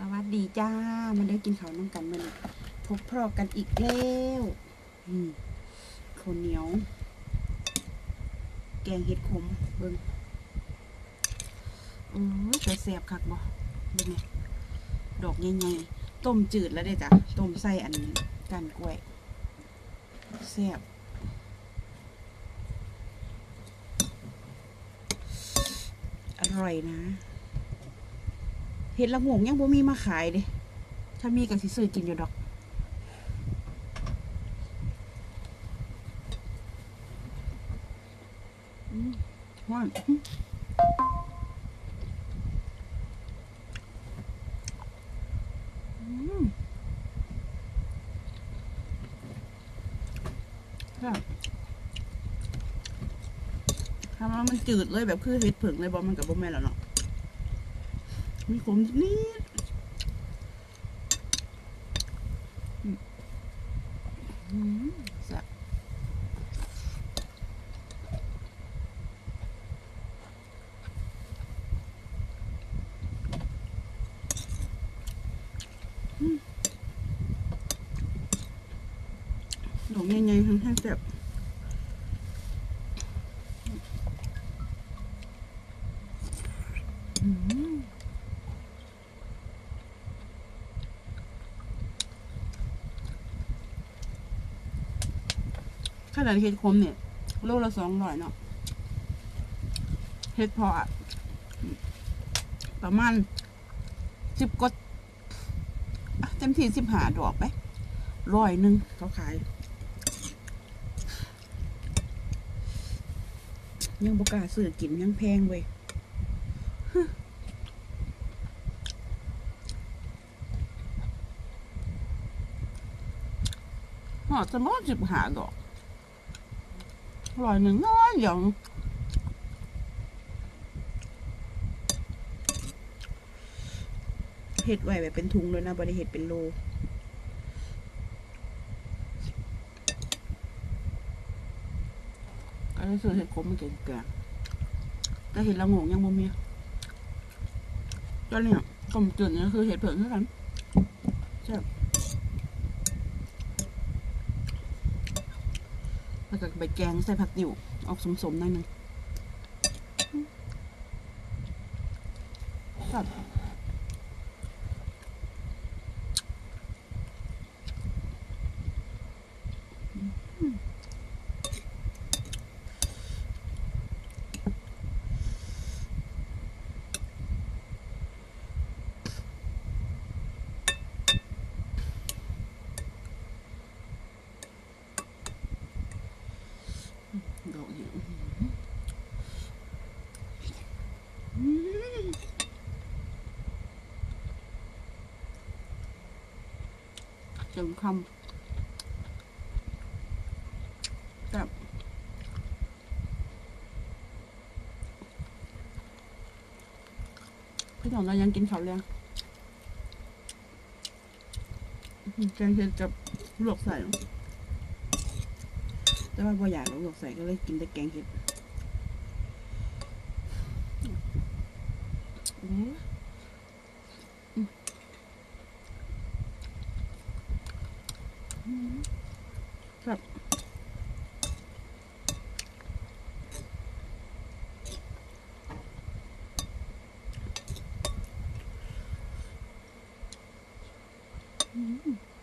สวัสดีจ้ามันได้กินข้าวน้ำกันมันพบพรอกันอีกแล้วข้าวเหนียว แกงเห็ดขมเบิ่งโอ้ยแต่แสบคักบ่เบิ่งไงดอกใหญ่ๆต้มจืดแล้วเด้จ้ะต้มใส่อันกันกล้วยแสบอร่อยนะ เห็ดละโงงยังบ่มีมาขายเด้ถ้ามีก็สิซื้อกินอยู่ดอกอืมหวานอื้ออืมครับทำแล้วมันจืดเลยแบบคือเห็ดผึ่งเลยบอมันกับบ่แม่นแล้วเนาะ มีขมนิดอืมอืมแซ่บดอกใหญ่ๆทั้งแท่งแซ่บอืม ขนาดเห็ดคมเนี่ยโลละสองร้อยเนาะเห็ดพออะประมาณสิบกดเต็มที่สิบหาดอกไปร้อยหนึ่งเขาขาย ยังบกล้าซื้อกินยังแพงเว้ยฮึหอดจะมอสิบหาดอก ร้อยหนึ่งน้อยหยงเห็ดไว้แบบเป็นถุงเลยนะบริเห็ดเป็นโลก็ได้ซื้อเห็ดขมมาเก่งแกงแต่เห็ดละงงยังบ่มีก็เนี่ยต้มจืดเนี่ยคือเห็ดเผือกเท่ากันใช่ แล้วก็ใบแกงใส่ผักติ๋วออกสมๆหน่อยหนึงครับดอกเนี่ยอื้อหืออืม เต็มคำแบบพี่น้องเรายังกินข้าวแล้วอื้อหือแกงเห็ดกับลวกใส่ แต่ว่าบ่อยากเอาลวกใส่ก็เลยกินแต่แกงเห็ดอืมอืมอืมครับ อืม